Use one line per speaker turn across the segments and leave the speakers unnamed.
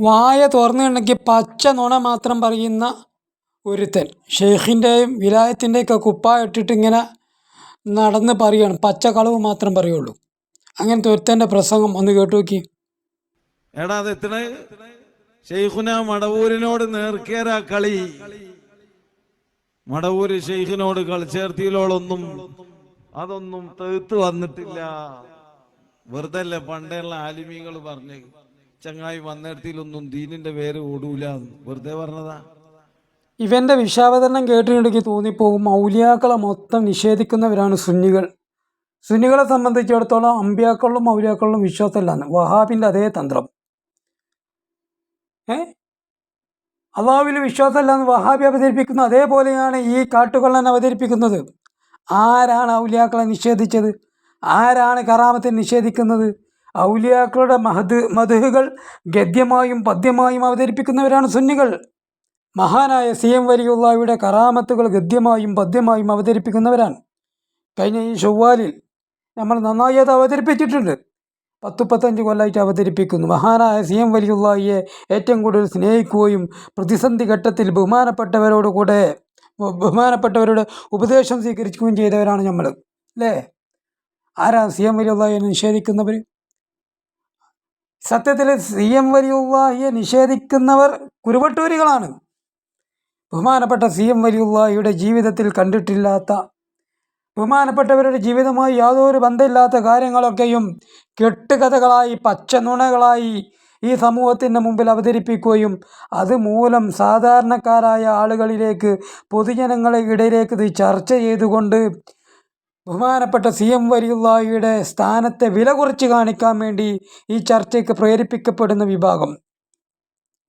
വായ തുറന്നു കണ്ടെങ്കിൽ പച്ച നുണ മാത്രം പറയുന്ന ഒരുത്തൻ. ഷെയ്ഖിന്റെയും വിലായത്തിന്റെയൊക്കെ കുപ്പ ഇട്ടിട്ട് ഇങ്ങനെ നടന്ന് പറയുകയാണ് പച്ച കളവ് മാത്രം പറയുള്ളൂ. അങ്ങനത്തെ ഒരുത്തന്റെ പ്രസംഗം ഒന്ന് കേട്ടു നോക്കി.
എടാ അത് എത്ര? ഷെയ്ഖുന മടവൂരിനോട് നേർക്കേരാ കളി. മടവൂര് ഷെയ്ഖിനോട് കളിച്ചേർത്തിയിലോളൊന്നും അതൊന്നും തീർത്ത് വന്നിട്ടില്ല. വെറുതെ അല്ലേ പണ്ടുള്ള ആലിമീങ്ങൾ പറഞ്ഞ് ചങ്ങായി വന്നിടത്തിലൊന്നും ദീനിന്റെ പേര് ഓടൂല വെറുതെ പറഞ്ഞതാ.
ഇവന്റെ വിഷാവതരണം കേട്ടിട്ടുണ്ടെങ്കിൽ തോന്നിപ്പോകും. ഔലിയാക്കളെ മൊത്തം നിഷേധിക്കുന്നവരാണ് സുന്നികൾ. സുന്നികളെ സംബന്ധിച്ചിടത്തോളം അമ്പ്യാക്കളിലും ഔലിയാക്കളിലും വിശ്വാസമില്ലാന്ന്. വഹാബിന്റെ അതേ തന്ത്രം. ഏ? അള്ളാഹുവിൽ വിശ്വാസമില്ലാന്ന് വഹാബി അവതരിപ്പിക്കുന്ന അതേപോലെയാണ് ഈ കാട്ടുകൊള്ളൻ അവതരിപ്പിക്കുന്നത്. ആരാണ് ഔലിയാക്കളെ നിഷേധിച്ചത്? ആരാണ് കറാമത്തെ നിഷേധിക്കുന്നത്? ഔലിയാക്കളുടെ മഹദ് മധുഹുകൾ ഗദ്യമായും പദ്യമായും അവതരിപ്പിക്കുന്നവരാണ് സുന്നികൾ. മഹാനായ സി എം വലിയുള്ളയുടെ കറാമത്തുകൾ ഗദ്യമായും പദ്യമായും അവതരിപ്പിക്കുന്നവരാണ്. കഴിഞ്ഞ ഈ ചൊവ്വാലിൽ നമ്മൾ നന്നായി അത് അവതരിപ്പിച്ചിട്ടുണ്ട്. പത്തു പത്തഞ്ച് കൊല്ലമായിട്ട് അവതരിപ്പിക്കുന്നു. മഹാനായ സി എം വലിയുള്ളയെ ഏറ്റവും കൂടുതൽ സ്നേഹിക്കുകയും പ്രതിസന്ധി ഘട്ടത്തിൽ ബഹുമാനപ്പെട്ടവരോട് കൂടെ ബഹുമാനപ്പെട്ടവരോട് ഉപദേശം സ്വീകരിക്കുകയും ചെയ്തവരാണ് നമ്മൾ. അല്ലേ? ആരാ സി എം വലിയുള്ളയെ നിഷേധിക്കുന്നവർ സത്യത്തിൽ സി എം വലിയുള്ളയെ നിഷേധിക്കുന്നവർ കുരുവട്ടൂരികളാണ്. ബഹുമാനപ്പെട്ട സി എം വലിയുള്ളയുടെ ജീവിതത്തിൽ കണ്ടിട്ടില്ലാത്ത ബഹുമാനപ്പെട്ടവരുടെ ജീവിതമായി യാതൊരു ബന്ധമില്ലാത്ത കാര്യങ്ങളൊക്കെയും കെട്ടുകഥകളായി പച്ചനുണകളായി ഈ സമൂഹത്തിന്റെ മുമ്പിൽ അവതരിപ്പിക്കുകയും അതുമൂലം സാധാരണക്കാരായ ആളുകളിലേക്ക് പൊതുജനങ്ങളെ ഇടയിലേക്ക് ഇത് ചർച്ച ചെയ്തുകൊണ്ട് ബഹുമാനപ്പെട്ട സി എം വലിയുള്ളയുടെ സ്ഥാനത്തെ വില കുറച്ച് കാണിക്കാൻ വേണ്ടി ഈ ചർച്ചയ്ക്ക് പ്രേരിപ്പിക്കപ്പെടുന്ന വിഭാഗം.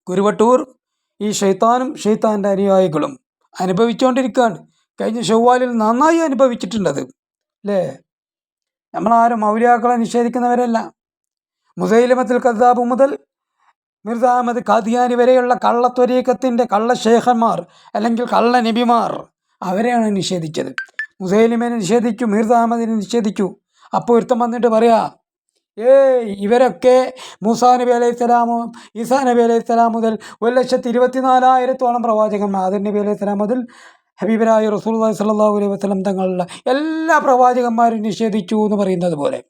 കുരുവട്ടൂർ ഈ ഷെയ്ത്താനും ഷെയ്ത്താന്റെ അനുയായികളും അനുഭവിച്ചുകൊണ്ടിരിക്കുകയാണ്. കഴിഞ്ഞ ചൊവ്വാലിൽ നന്നായി അനുഭവിച്ചിട്ടുണ്ടത് അല്ലേ? നമ്മളാരും മൗര്യാക്കളെ നിഷേധിക്കുന്നവരല്ല. മുസൈലിമത്തിൽ കദ്ദാബ് മുതൽ മിർസ അഹമ്മദ് ഖാദിയാനി വരെയുള്ള കള്ളത്വരീക്കത്തിന്റെ കള്ളശേഖന്മാർ അല്ലെങ്കിൽ കള്ള നബിമാർ അവരെയാണ് നിഷേധിച്ചത്. മുസൈലിമിനെ നിഷേധിച്ചു അഹമ്മദിനെ നിഷേധിച്ചു അപ്പോൾ ഒരുത്തം വന്നിട്ട് പറയാ ഏ ഇവരൊക്കെ മൂസാ നബി അലൈഹി സ്വലാമും ഈസാ നബി അലൈഹി സ്വലാം മുതൽ ഒരു ലക്ഷത്തി ഇരുപത്തിനാലായിരത്തോളം പ്രവാചകന്മാർ ആദർ നബി അലൈഹി സ്വലാം മുതൽ ഹബീബരായ റസൂൽ സല്ലാഹു അലൈഹി വസ്ലം തങ്ങളുള്ള എല്ലാ പ്രവാചകന്മാരും നിഷേധിച്ചു എന്ന് പറയുന്നത് പോലെ.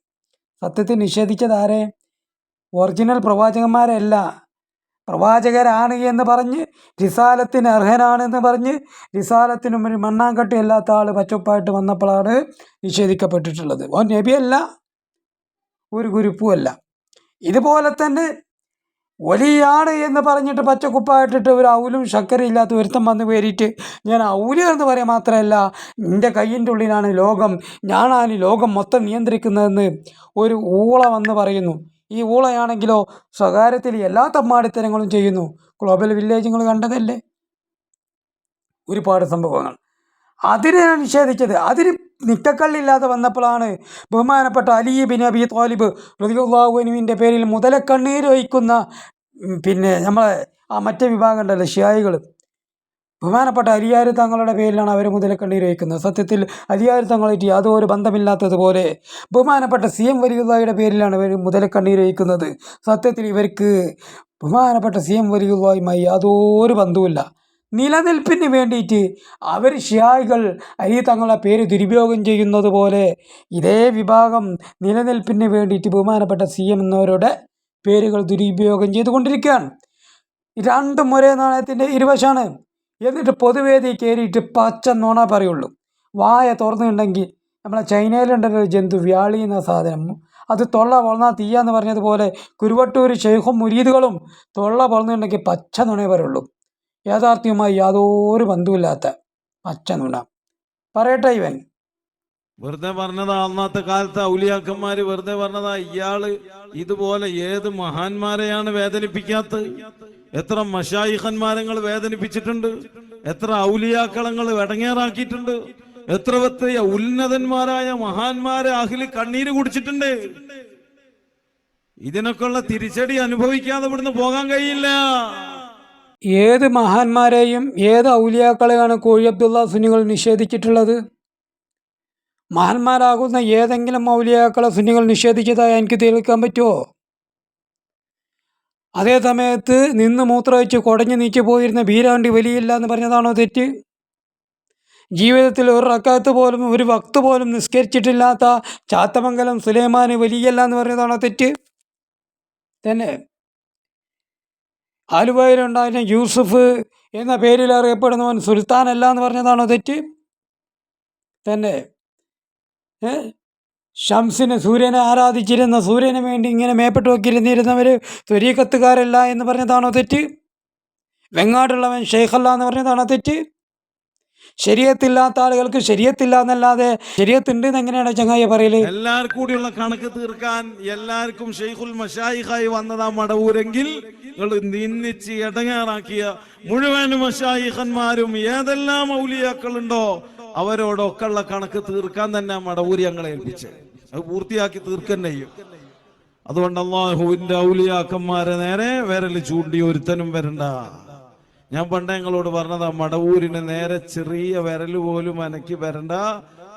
സത്യത്തിൽ നിഷേധിച്ചത് ആരെ? ഒറിജിനൽ പ്രവാചകന്മാരല്ല. പ്രവാചകരാണ് എന്ന് പറഞ്ഞ് റിസാലത്തിന് അർഹനാണെന്ന് പറഞ്ഞ് റിസാലത്തിന് ഒരു മണ്ണാങ്കട്ടി അല്ലാത്ത ആൾ പച്ചപ്പായിട്ട് വന്നപ്പോഴാണ് നിഷേധിക്കപ്പെട്ടിട്ടുള്ളത്. ഓ നബിയല്ല ഒരു ഗുരുപ്പുമല്ല ഇതുപോലെ തന്നെ ഒലിയാണ് എന്ന് പറഞ്ഞിട്ട് പച്ചക്കുപ്പായിട്ടിട്ട് ഒരു ഔലും ശർക്കരയും ഇല്ലാത്ത ഒരുത്തം വന്ന് പേരിട്ട് ഞാൻ ഔൽ എന്ന് പറയാൻ മാത്രമല്ല എന്റെ കയ്യിന്റെ ഉള്ളിലാണ് ലോകം ഞാനാണ് ലോകം മൊത്തം നിയന്ത്രിക്കുന്നതെന്ന് ഒരു ഊള വന്ന് പറയുന്നു. ഈ ഊളയാണെങ്കിലോ സ്വകാര്യത്തിൽ എല്ലാ തമ്മാടിത്തരങ്ങളും ചെയ്യുന്നു. ഗ്ലോബൽ വില്ലേജുകൾ കണ്ടതല്ലേ? ഒരുപാട് സംഭവങ്ങൾ. അതിനെ നിഷേധിച്ചത് അതിന് നിക്കക്കള്ളില്ലാതെ വന്നപ്പോഴാണ് ബഹുമാനപ്പെട്ട അലി ബിൻ അബി ത്വാലിബ് റതിയുള്ളാഹുവിന്റെ പേരിൽ മുതലക്കണ്ണീരൊഴിക്കുന്ന പിന്നെ നമ്മളെ ആ മറ്റേ വിഭാഗം ഉണ്ടല്ലോ ഷിയായികൾ ബഹുമാനപ്പെട്ട അലിയാർ തങ്ങളുടെ പേരിലാണ് അവർ മുതലക്കണ്ണീർ വയ്ക്കുന്നത്. സത്യത്തിൽ അലിയാർ തങ്ങളായിട്ട് യാതൊരു ബന്ധമില്ലാത്തതുപോലെ ബഹുമാനപ്പെട്ട സി എം വലിയുള്ളയുടെ പേരിലാണ് ഇവർ മുതലക്കണ്ണീർ വയ്ക്കുന്നത്. സത്യത്തിൽ ഇവർക്ക് ബഹുമാനപ്പെട്ട സി എം വലിയുള്ളയുമായി യാതൊരു ബന്ധവുമില്ല. നിലനിൽപ്പിന് വേണ്ടിയിട്ട് അവർ ഷിയായികൾ അരി തങ്ങളുടെ പേര് ദുരുപയോഗം ചെയ്യുന്നത് പോലെ ഇതേ വിഭാഗം നിലനിൽപ്പിന് വേണ്ടിയിട്ട് ബഹുമാനപ്പെട്ട സി എം എന്നവരുടെ പേരുകൾ ദുരുപയോഗം ചെയ്തുകൊണ്ടിരിക്കുകയാണ്. രണ്ടും ഒരേ നാണയത്തിന്റെ ഇരുവശാണ്. എന്നിട്ട് പൊതുവേദി കയറിയിട്ട് പച്ച നുണ പറയുള്ളൂ. വായ തുറന്നിട്ടുണ്ടെങ്കിൽ നമ്മളെ ചൈനയിലുണ്ടല്ലോ ഒരു ജന്തു വ്യാളി എന്ന സാധനം. അത് തൊള്ള വളർന്നാൽ തീയാന്ന് പറഞ്ഞതുപോലെ കുരുവട്ടൂർ ഷെയ്ഖും മുരീദുകളും തൊള്ള വളർന്നിട്ടുണ്ടെങ്കിൽ പച്ച നുണയെ പറയുള്ളൂ. യാഥാർത്ഥ്യവുമായി യാതൊരു ബന്ധവുമില്ലാത്ത പച്ച നുണ. പറയട്ടെ ഇവൻ.
വെറുതെ പറഞ്ഞതാ അന്നത്തെ കാലത്ത് ഔലിയാക്കന്മാര് വെറുതെ പറഞ്ഞതാ ഇയാൾ ഇതുപോലെ ഏത് മഹാന്മാരെയാണ് വേദനിപ്പിക്കാത്തത്? എത്ര മഷായിഖന്മാരങ്ങൾ വേദനിപ്പിച്ചിട്ടുണ്ട്? എത്ര ഔലിയാക്കളങ്ങൾ ഇടങ്ങേറാക്കിയിട്ടുണ്ട് എത്ര എത്ര ഉന്നതന്മാരായ മഹാന്മാരെ അഖിൽ കണ്ണീര് കുടിച്ചിട്ടുണ്ട്? ഇതിനൊക്കെയുള്ള തിരിച്ചടി അനുഭവിക്കാതെ ഇവിടുന്ന് പോകാൻ കഴിയില്ല.
ഏത് മഹാന്മാരെയും ഏത് ഔലിയാക്കളെയാണ് കോഴി അബ്ദുള്ള സുനികൾ നിഷേധിച്ചിട്ടുള്ളത്? മഹാന്മാരാകുന്ന ഏതെങ്കിലും മൗലിയാക്കളെ സുന്നികൾ നിഷേധിച്ചതായി എനിക്ക് തെളിയിക്കാൻ പറ്റുമോ? അതേ സമയത്ത് നിന്ന് മൂത്രമൊഴിച്ച് കുടഞ്ഞു നീച്ചു പോയിരുന്ന ബീരാണ്ടി വലിയില്ല എന്ന് പറഞ്ഞതാണോ തെറ്റ്? ജീവിതത്തിൽ ഒരു റക്കാത്ത് പോലും ഒരു വക്ത് പോലും നിസ്കരിച്ചിട്ടില്ലാത്ത ചാത്തമംഗലം സുലൈമാന് വലിയല്ല എന്ന് പറഞ്ഞതാണോ തെറ്റ്? തന്നെ. ആലുവയിലുണ്ടായിരുന്ന യൂസുഫ് എന്ന പേരിൽ അറിയപ്പെടുന്നവൻ സുൽത്താൻ അല്ല എന്ന് പറഞ്ഞതാണോ തെറ്റ്? തന്നെ. ഷംസിന് സൂര്യനെ ആരാധിച്ചിരുന്ന സൂര്യന് വേണ്ടി ഇങ്ങനെ മേപ്പെട്ട് നോക്കിയിരുന്നിരുന്നവർ ത്വരീക്കത്തുകാരല്ല എന്ന് പറഞ്ഞതാണോ തെറ്റ്? വെങ്ങാടുള്ളവൻ ഷെയ്ഖല്ല എന്ന് പറഞ്ഞതാണോ തെറ്റ്? ശരിയത്തില്ലാത്ത ആളുകൾക്ക് ശരിയത്തില്ല എന്നല്ലാതെ ശരിയത്തുണ്ട് എന്ന് എങ്ങനെയാണ് ചങ്ങായി പറയൽ?
എല്ലാവർക്കും കൂടിയുള്ള കണക്ക് തീർക്കാൻ എല്ലാവർക്കും ഷെയ്ഖുൽ മഷായിഖായി വന്നതാ മടവൂരെങ്കിൽ നിങ്ങൾ നിന്നിച്ച് ഇടങ്ങാറാക്കിയ മുഴുവൻ മഷായിഖന്മാരും ഏതെല്ലാം ഔലിയാക്കളുണ്ടോ അവരോടൊക്കെ ഉള്ള കണക്ക് തീർക്കാൻ തന്നെ മടവൂരി ഞങ്ങളെ ഏൽപ്പിച്ച്. അത് പൂർത്തിയാക്കി തീർക്കന്നെയ്യും അതുകൊണ്ടല്ലാഹുവിന്റെ ഔലിയാക്കന്മാരെ നേരെ വിരൽ ചൂണ്ടി ഒരുത്തനും വരണ്ട. ഞാൻ പണ്ട് ഞങ്ങളോട് പറഞ്ഞതാ മടവൂരിന് നേരെ ചെറിയ വിരൽ പോലും അനക്കി വരണ്ട.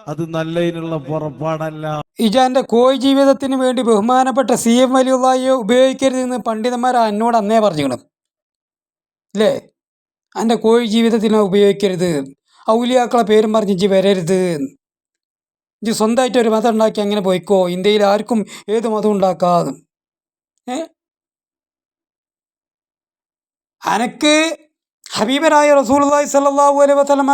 അത് നല്ലതിനുള്ള പുറപ്പാടല്ല.
ഇജാന്റെ കോഴി ജീവിതത്തിന് വേണ്ടി ബഹുമാനപ്പെട്ട സി എം വലിയുള്ളയെ ഉപയോഗിക്കരുതെന്ന് പണ്ഡിതന്മാർ എന്നോട് അന്നേ പറഞ്ഞിരിക്കണം അല്ലേ എന്റെ കോഴി ജീവിതത്തിന് ഉപയോഗിക്കരുത്. ഔലിയാക്കളെ പേരും പറഞ്ഞ് ഇജ്ജ് വരരുത്. ഇജ്ജ് സ്വന്തമായിട്ട് ഒരു മതം ഉണ്ടാക്കി അങ്ങനെ പോയിക്കോ. ഇന്ത്യയിൽ ആർക്കും ഏത് മതം ഉണ്ടാക്കാതെ. ഏ? അനക്ക് ഹബീബനായ റസൂലുള്ളാഹി സ്വല്ലല്ലാഹു അലൈഹി വസ്ലമ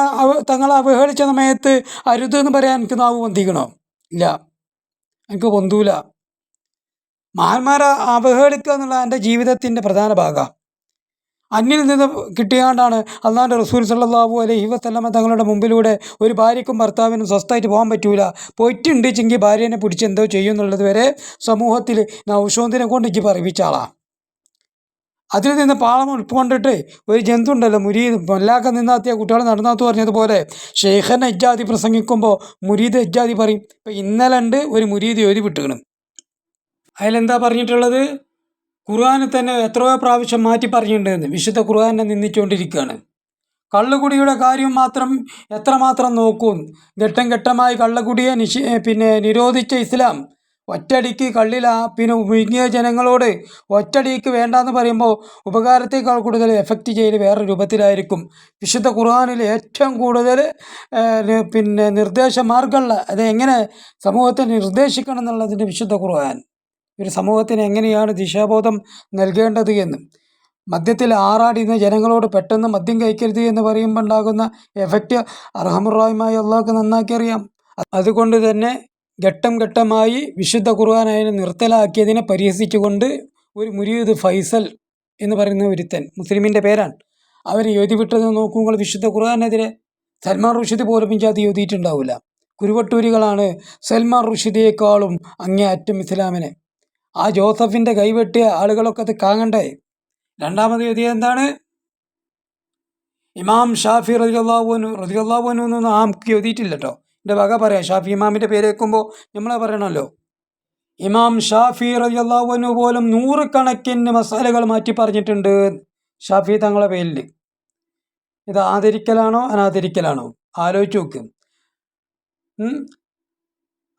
തങ്ങളെ അവഹേളിച്ച സമയത്ത് അരുത് എന്ന് പറയാൻ എനിക്ക് നാവ് പൊന്തിക്കണോ? ഇല്ല. എനിക്ക് പൊന്തൂല. മഹാന്മാരെ അവഹേളിക്കുക എന്നുള്ള എന്റെ ജീവിതത്തിന്റെ പ്രധാന ഭാഗമാണ് അന്യനിൽ നിന്ന് കിട്ടിയാണ്ടാണ് അള്ളാന്റെ റസൂൽ സല്ലാഹു അലൈഹി വസല്ലമ തങ്ങളുടെ മുമ്പിലൂടെ ഒരു ഭാര്യക്കും ഭർത്താവിനും സ്വസ്ഥമായിട്ട് പോകാൻ പറ്റൂല. പോയിട്ടുണ്ട് ചെങ്കിൽ ഭാര്യനെ പിടിച്ച് എന്തോ ചെയ്യും എന്നുള്ളത് വരെ സമൂഹത്തിൽ നൗഷോന്തിനെ കൊണ്ട് എനിക്ക് പറയിപ്പിച്ച ആളാണ് അതിൽ നിന്ന് പാളം ഉൾക്കൊണ്ടിട്ട് ഒരു ജന്തു ഉണ്ടല്ലോ മുരീദ്. മൊല്ലാക്ക നിന്നാത്തിയ കുട്ടികൾ നടന്നാത്തു പറഞ്ഞതുപോലെ ഷെയ്ഖൻ എജ്ജാതി പ്രസംഗിക്കുമ്പോൾ മുരീദ് എജ്ജാതി പറയും ഇപ്പം ഇന്നലെ ഉണ്ട് ഒരു മുരീദ് എഴുതി വിട്ടുകണം അതിലെന്താ പറഞ്ഞിട്ടുള്ളത്? ഖുർആാനെ തന്നെ എത്രയോ പ്രാവശ്യം മാറ്റി പറഞ്ഞിട്ടുണ്ടെന്ന് വിശുദ്ധ ഖുർആാനെ നിന്ദിച്ചുകൊണ്ടിരിക്കുകയാണ് കള്ളുകുടിയുടെ കാര്യം മാത്രം എത്രമാത്രം നോക്കും. ഘട്ടം ഘട്ടമായി കള്ളുകുടിയെ നിഷേ പിന്നെ നിരോധിച്ച ഇസ്ലാം ഒറ്റടിക്ക് കള്ളില പിന്നെ മുങ്ങിയ ജനങ്ങളോട് ഒറ്റടിക്ക് വേണ്ടാന്ന് പറയുമ്പോൾ ഉപകാരത്തേക്കാൾ കൂടുതൽ എഫക്റ്റ് ചെയ്യൽ വേറെ രൂപത്തിലായിരിക്കും. വിശുദ്ധ ഖുർആാനിൽ ഏറ്റവും കൂടുതൽ പിന്നെ നിർദ്ദേശ മാർഗമുള്ള അത് എങ്ങനെ സമൂഹത്തെ നിർദ്ദേശിക്കണം എന്നുള്ളതിന്റെ വിശുദ്ധ ഖുർആൻ. ഒരു സമൂഹത്തിന് എങ്ങനെയാണ് ദിശാബോധം നൽകേണ്ടത് എന്ന്. മദ്യത്തിൽ ആറാടിയുന്ന ജനങ്ങളോട് പെട്ടെന്ന് മദ്യം കഴിക്കരുത് എന്ന് പറയുമ്പോൾ ഉണ്ടാകുന്ന എഫക്റ്റ് അർഹമുറായുമായി അള്ളാഹ്ക്ക് നന്നാക്കി അറിയാം. അതുകൊണ്ട് തന്നെ ഘട്ടം ഘട്ടമായി വിശുദ്ധ ഖുർആൻ അതിനെ നിർത്തലാക്കിയതിനെ പരിഹസിച്ചുകൊണ്ട് ഒരു മുരീദ് ഫൈസൽ എന്ന് പറയുന്ന ഒരുത്തൻ മുസ്ലിമിന്റെ പേരാണ്. അവർ എഴുതി വിട്ടത് നോക്കുമ്പോൾ വിശുദ്ധ ഖുർആാനെതിരെ സൽമാൻ റുഷിദ് പോലും ഇജാതി എഴുതിയിട്ടുണ്ടാവില്ല കുരുവട്ടൂരികളാണ് സൽമാൻ റുഷിദിയേക്കാളും അങ്ങേയറ്റം ഇസ്ലാമിനെ. ആ ജോസഫിന്റെ കൈവെട്ടിയ ആളുകളൊക്കെ അത് കാണണ്ടേ? രണ്ടാമത് എഴുതിയ എന്താണ്? ഇമാം ഷാഫി റതിയല്ലാവുനു എന്നൊന്നും ആംക്ക് എഴുതിയിട്ടില്ല കേട്ടോ എന്റെ വക പറയാം. ഷാഫി ഇമാമിന്റെ പേര് വെക്കുമ്പോൾ നമ്മളെ പറയണമല്ലോ. ഇമാം ഷാഫി റജിയല്ലാവുന്നു പോലും നൂറുകണക്കിന് മസാലകൾ മാറ്റി പറഞ്ഞിട്ടുണ്ട് ഷാഫി തങ്ങളെ പേരിൽ. ഇത് ആദരിക്കലാണോ അനാദരിക്കലാണോ? ആലോചിച്ച് നോക്ക്.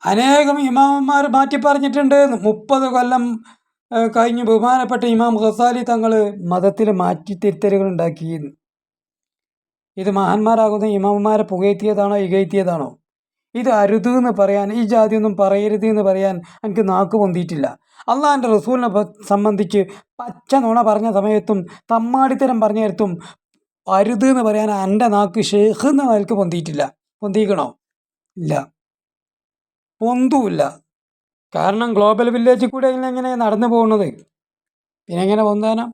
അനേകം ഇമാമന്മാർ മാറ്റി പറഞ്ഞിട്ടുണ്ട്. മുപ്പത് കൊല്ലം കഴിഞ്ഞ് ബഹുമാനപ്പെട്ട ഇമാം ഖസാലി തങ്ങൾ മതത്തിൽ മാറ്റി തിരുത്തലുകൾ ഉണ്ടാക്കി. ഇത് മഹാന്മാരാകുന്ന ഇമാമന്മാരെ പുകയത്തിയതാണോ ഇകയറ്റിയതാണോ ഇത് അരുത് എന്ന് പറയാൻ ഈ ജാതി ഒന്നും പറയരുത് എന്ന് പറയാൻ എനിക്ക് നാക്ക് പൊന്തിയിട്ടില്ല. അള്ളാഹാന്റെ റസൂലിനെ സംബന്ധിച്ച് പച്ച നുണ പറഞ്ഞ സമയത്തും തമ്മാടിത്തരം പറഞ്ഞ നേരത്തും അരുത് എന്ന് പറയാൻ എന്റെ നാക്ക് ഷേഖ് എന്ന നിലയ്ക്ക് പൊന്തിയിട്ടില്ല. പൊന്തിക്കണോ? ഇല്ല. പൊന്തുമില്ല. കാരണം ഗ്ലോബൽ വില്ലേജിൽ കൂടെ എങ്ങനെ നടന്നു പോകുന്നത്? പിന്നെ എങ്ങനെ പൊന്താനാ?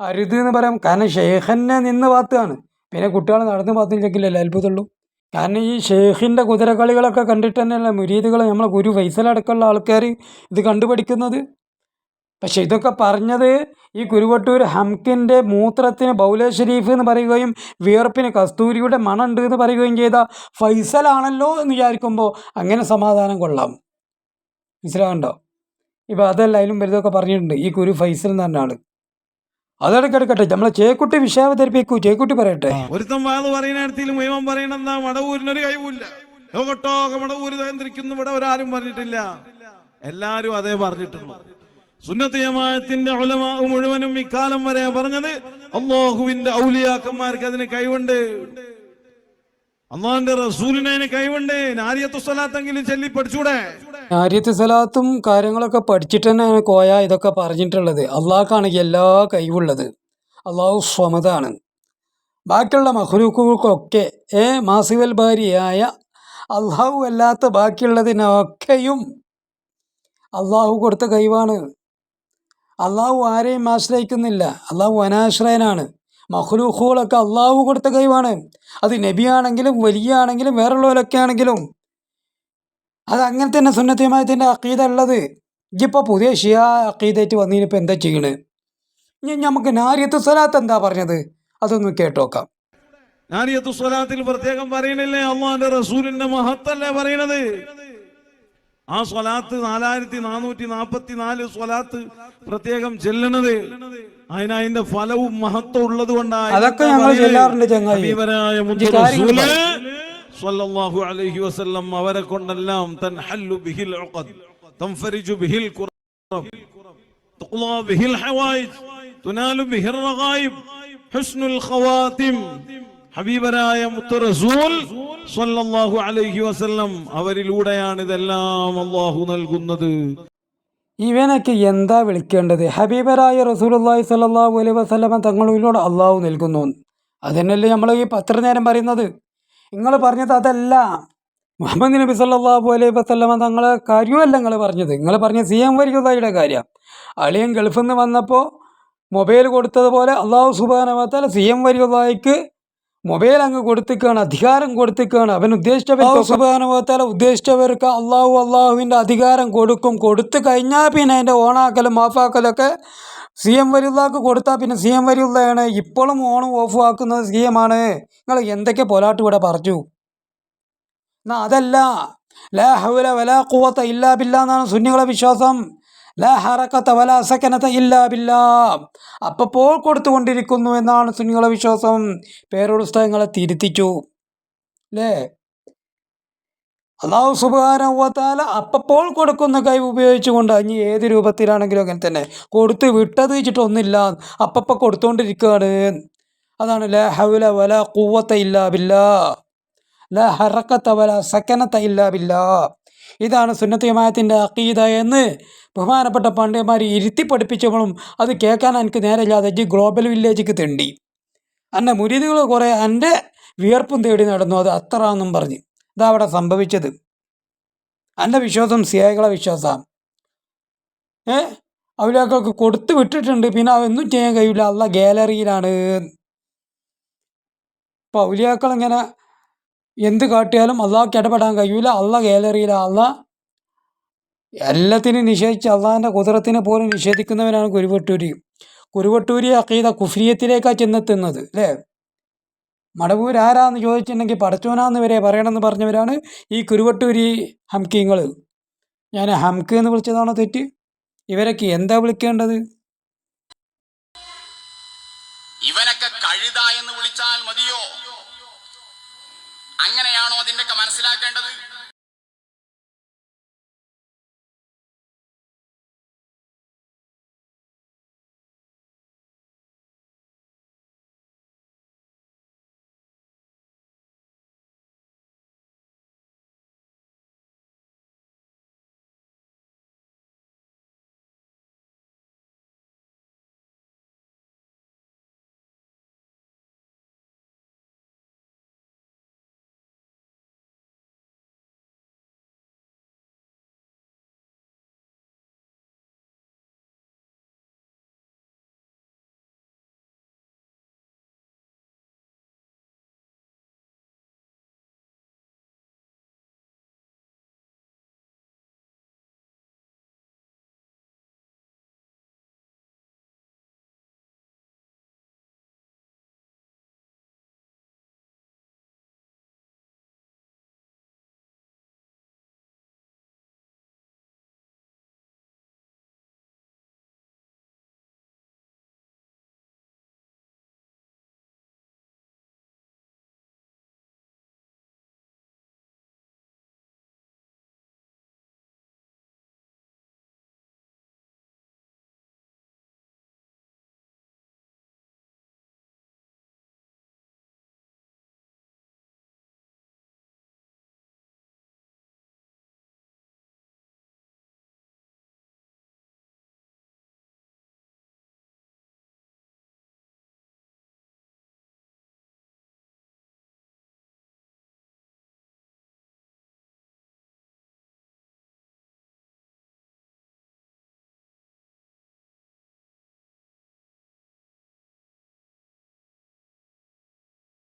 അരുത് എന്ന് പറയാം കാരണം ഷേഖന്നെ നിന്ന് പാത്തുകയാണ് പിന്നെ കുട്ടികൾ നടന്ന് പാത്തില്ലെങ്കിലല്ലേ അത്ഭുതമുള്ളൂ. കാരണം ഈ ഷെയ്ഖിന്റെ കുതിരക്കളികളൊക്കെ കണ്ടിട്ട് തന്നെയല്ല മുരീദുകൾ നമ്മളെ ഗുരു ഫൈസലടക്കമുള്ള ആൾക്കാർ ഇത് കണ്ടുപഠിക്കുന്നത് പക്ഷെ ഇതൊക്കെ പറഞ്ഞത് ഈ കുരുവട്ടൂർ ഹംകിന്റെ മൂത്രത്തിന് ബൗലെ ഷെരീഫ് എന്ന് പറയുകയും വിയർപ്പിന് കസ്തൂരിയുടെ മണമുണ്ട് എന്ന് പറയുകയും ചെയ്ത ഫൈസലാണല്ലോ എന്ന് വിചാരിക്കുമ്പോൾ അങ്ങനെ സമാധാനം കൊള്ളാം. മനസ്സിലാകണ്ടോ ഇപ്പം അതല്ല അതിലും വലുതൊക്കെ പറഞ്ഞിട്ടുണ്ട്. ഈ കുരു ഫൈസൽ എന്ന് പറഞ്ഞ ആൾ. അതൊക്കെ എടുക്കട്ടെ നമ്മളെ ചേക്കുട്ടി വിഷയം അവതരിപ്പിക്കൂ ചേക്കുട്ടി പറയട്ടെ.
ഒരുത്തം വാത് പറയുന്നിടത്തിൽ മുഴുവൻ പറയണമെന്ന വടവൂരിനൊരു കഴിവില്ല ലോകട്ടോക വടവൂര് നിയന്ത്രിക്കുന്നു ഇവിടെ ഒരാരും പറഞ്ഞിട്ടില്ല. എല്ലാരും അതേ പറഞ്ഞിട്ടുള്ളൂ. സുന്നത്ത് മുഴുവനും ഇക്കാലം വരെ പറഞ്ഞത് അള്ളാഹുവിന്റെ ഔലിയാക്കന്മാർക്ക് അതിന് കഴിവുണ്ട്. അള്ളാഹിന്റെ റസൂലിനെ കൈവണ്ടേ. നാരിയത്തു സ്വലാത്തെങ്കിലും ചൊല്ലി പഠിച്ചൂടെ?
ആര്യത്ത് സലാത്തും കാര്യങ്ങളൊക്കെ പഠിച്ചിട്ട് തന്നെയാണ് കോയ ഇതൊക്കെ പറഞ്ഞിട്ടുള്ളത്. അള്ളാഹ്ക്കാണ് എല്ലാ കഴിവുള്ളത്. അള്ളാഹു സ്വമതാണ്. ബാക്കിയുള്ള മഹ്ലൂക്കുകൾക്കൊക്കെ ഏ മാസിവൽ ഭാര്യയായ അള്ളാഹു അല്ലാത്ത ബാക്കിയുള്ളതിനൊക്കെയും അള്ളാഹു കൊടുത്ത കഴിവാണ്. അള്ളാഹു ആരെയും ആശ്രയിക്കുന്നില്ല. അള്ളാഹു അനാശ്രയനാണ്. മഹ്ലൂക്കുകളൊക്കെ അള്ളാഹു കൊടുത്ത കഴിവാണ്. അത് നബിയാണെങ്കിലും വലിയ ആണെങ്കിലും വേറുള്ളവരൊക്കെ ആണെങ്കിലും. അത് അങ്ങനെ തന്നെ സുന്നത്തിയമായത്തിന്റെ അക്കീത ഉള്ളത്. ഇജിപ്പോൾ പുതിയ ഷിയ അക്കീതായിട്ട് വന്നതിനിപ്പോൾ എന്താ ചെയ്യണേ? ഇനി നമുക്ക് നാരിയത്ത് സ്വലാത്ത് എന്താ പറഞ്ഞത്? അതൊന്ന് കേട്ടോക്കാം
നാരിയത്ത് സ്വലാത്തിൽ പ്രത്യേകം പറയണില്ലേ? അള്ളാഹിന്റെ റസൂലിന്റെ മഹത്തല്ലേ പറയണത്? ആ സ്വലാത്ത് നാലായിരത്തി നാനൂറ്റി നാപ്പത്തി നാല് സ്വലാത്ത് പ്രത്യേകം ചെല്ലണത്. അതിന് അതിന്റെ ഫലവും മഹത്വം ഉള്ളത് കൊണ്ടാണ്
അതൊക്കെ ഞങ്ങൾ ചെല്ലാറുണ്ട്
അവരെ കൊണ്ടെല്ലാം ബിഹിൽ ഉഖദ് തൻഫരിജു ബിഹിൽ ബിഹിൽ റസൂൽ സ്വല്ലല്ലാഹു അലൈഹി വസല്ലം അവരിലൂടെയാണ് ഇതെല്ലാം അള്ളാഹു നൽകുന്നത്.
ഇവനൊക്കെ എന്താ വിളിക്കേണ്ടത്? ഹബീബരായ റസൂലുള്ളാഹി സ്വല്ലല്ലാഹു അലൈഹി വസല്ലമ തങ്ങളിലൂടെ അള്ളാഹു നൽകുന്നു. അതന്നെയല്ലേ നമ്മൾ ഈ പത്ര നേരം പറയുന്നത്? നിങ്ങൾ പറഞ്ഞത് അതല്ല. മുഹമ്മദ് നബി സല്ലല്ലാഹു അലൈഹി വസല്ലമ തങ്ങളെ കാര്യമല്ല നിങ്ങൾ പറഞ്ഞത്. നിങ്ങൾ പറഞ്ഞ സി എം വരികയുടെ കാര്യം. അളിയൻ ഗൾഫിൽ നിന്ന് വന്നപ്പോൾ മൊബൈൽ കൊടുത്തതുപോലെ അള്ളാഹു സുബാനവത്താൽ സി എം വരികയ്ക്ക് മൊബൈൽ അങ്ങ് കൊടുത്തിക്കാണ് അധികാരം കൊടുത്തിക്കാണ്. അവൻ ഉദ്ദേശിച്ചവർക്ക് ഉദ്ദേശിച്ചവർക്ക് അള്ളാഹു അള്ളാഹുവിന്റെ അധികാരം കൊടുക്കും. കൊടുത്തു കഴിഞ്ഞാൽ പിന്നെ അതിന്റെ ഓണാക്കലും ഓഫാക്കലൊക്കെ സി എം വരിള്ളാക്ക് കൊടുത്താൽ പിന്നെ സി എം വരിള്ളയാണ് ഇപ്പോഴും ഓണും ഓഫ് ആക്കുന്നത് സി എം ആണ്. നിങ്ങൾ എന്തൊക്കെ പോരാട്ടം ഇവിടെ പറഞ്ഞു? എന്നാൽ അതല്ല. ലാ ഹൗല വലാ കൂവത്ത ഇല്ലാ ബില്ല എന്നാണ് സുന്നികളെ വിശ്വാസം. ലാ പോൾ വലാ സക്കനത്ത ഇല്ലാ ബില്ലാ. അപ്പപ്പോൾ കൊടുത്തുകൊണ്ടിരിക്കുന്നു എന്നാണ് സുന്നികളെ വിശ്വാസം. പേരോട് പുസ്തകങ്ങളെ തിരുത്തിച്ചു. അല്ലേ അള്ളാഹു സുബാനവത്താല അപ്പപ്പോൾ കൊടുക്കുന്ന കൈ ഉപയോഗിച്ചുകൊണ്ട് അഞ്ഞ് ഏത് രൂപത്തിലാണെങ്കിലും അങ്ങനെ തന്നെ. കൊടുത്ത് വിട്ടത് വെച്ചിട്ടൊന്നുമില്ല അപ്പപ്പോൾ കൊടുത്തുകൊണ്ടിരിക്കുകയാണ് അതാണ് ലാ ഹൗല വല കൂവത്ത ഇല്ലാ ബില്ലാ. ലാ ഹറക്കത്ത വല സക്കനത്ത ഇല്ലാ ഇതാണ് സുന്നത്തിയമായത്തിന്റെ അക്കീത എന്ന് ബഹുമാനപ്പെട്ട പണ്ഡിതന്മാർ ഇരുത്തി പഠിപ്പിച്ചപ്പോഴും അത് കേൾക്കാൻ എനിക്ക് നേരമില്ലാതെ ഇജ്ജ് ഗ്ലോബൽ വില്ലേജിക്ക് തെണ്ടി. എന്റെ മുരീതുകൾ കുറേ എന്റെ വിയർപ്പും തേടി നടന്നു അത് അത്ര എന്നും പറഞ്ഞ്. ഇതാ അവിടെ സംഭവിച്ചത്. എന്റെ വിശ്വാസം സിയായികളെ വിശ്വാസമാണ് ഏ? അവരൊക്കെ കൊടുത്തു വിട്ടിട്ടുണ്ട് പിന്നെ അതൊന്നും ചെയ്യാൻ കഴിയില്ല. അല്ല ഗാലറിയിലാണ്. ഇപ്പോൾ അവലിയാക്കൾ ഇങ്ങനെ എന്ത് കാട്ടിയാലും അള്ളാഹ്ക്ക് ഇടപെടാൻ കഴിയൂല. അള്ള ഗാലറിയില അള്ള എല്ലാത്തിനും നിഷേധിച്ച് അള്ളാഹിന്റെ കുതിരത്തിനെ പോലും നിഷേധിക്കുന്നവനാണ് കുരുവട്ടൂരി. കുരുവട്ടൂരി അക്കീത കുഫ്രിയത്തിലേക്കാണ് ചെന്നെത്തുന്നത് അല്ലേ? മടവൂർ ആരാന്ന് ചോദിച്ചിട്ടുണ്ടെങ്കിൽ പടച്ചോനാന്ന് വരെ പറയണമെന്ന് പറഞ്ഞവരാണ് ഈ കുരുവട്ടൂരി ഹംകിങ്ങൾ ഞാൻ ഹംക്ക് എന്ന് വിളിച്ചതാണോ തെറ്റ്? ഇവരൊക്കെ എന്താ വിളിക്കേണ്ടത്?